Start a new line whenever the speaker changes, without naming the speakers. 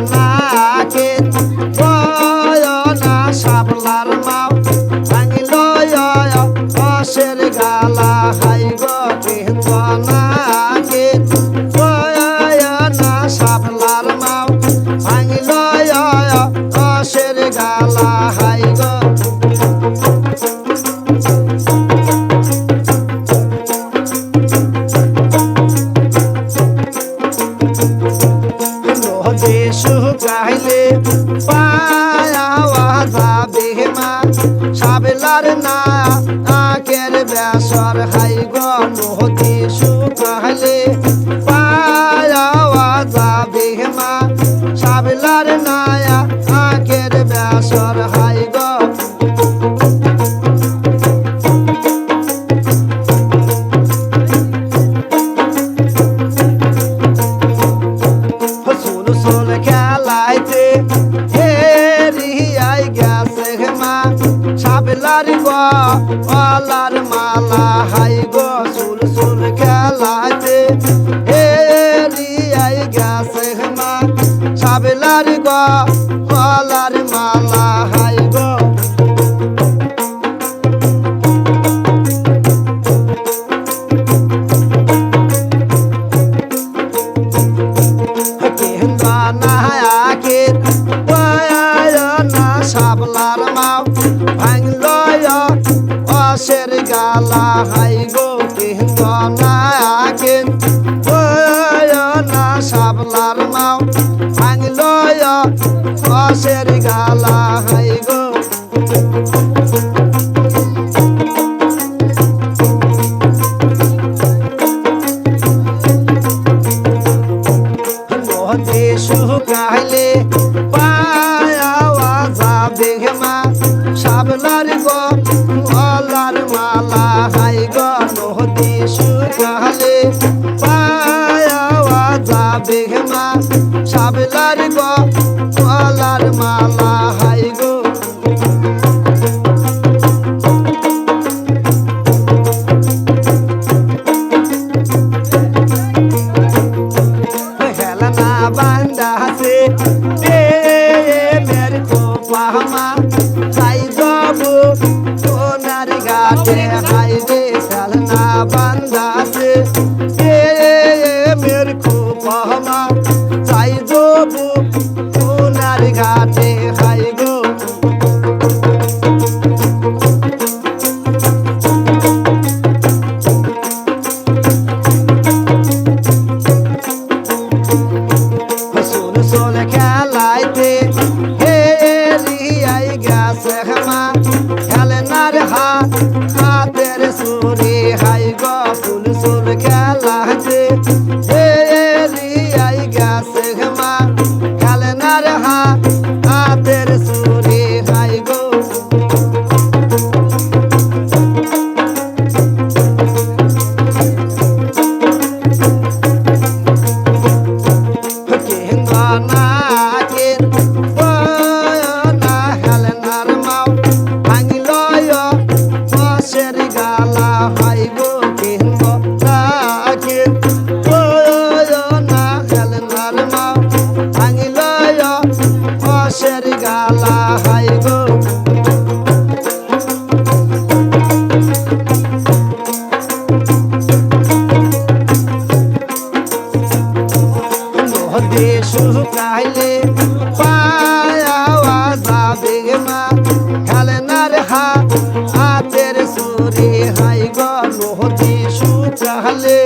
i'm Bye. পাওয়া যাবে মা সাবেলার না আকের বেসর হাই গো নদী শুকাইলে মা সাবলার গলার মালা, হাই গো সুল সুল খেলাতে। হেরিয়াই গেছে মা সাবলার গো অলার মালা অসের গালা, হাই গো কেন্দ্র নায়াকে না সাবলার মাও ভাঙলয় অসের গালা, হাই গো। শুকাইলে নদী শুকাইলে পাওয়া যাবে মা সাবলার গো রিয়াই গেছে মা খেলনার হা হাতের সুরি হাই গো সুন সুন খেলাইতে হে রিয়াই গেছে গালা হাইব নদী শুকাইলে পাওয়া যাবে মা। খেলনার হা হাতের সুরি হাই গো নদী শুকালে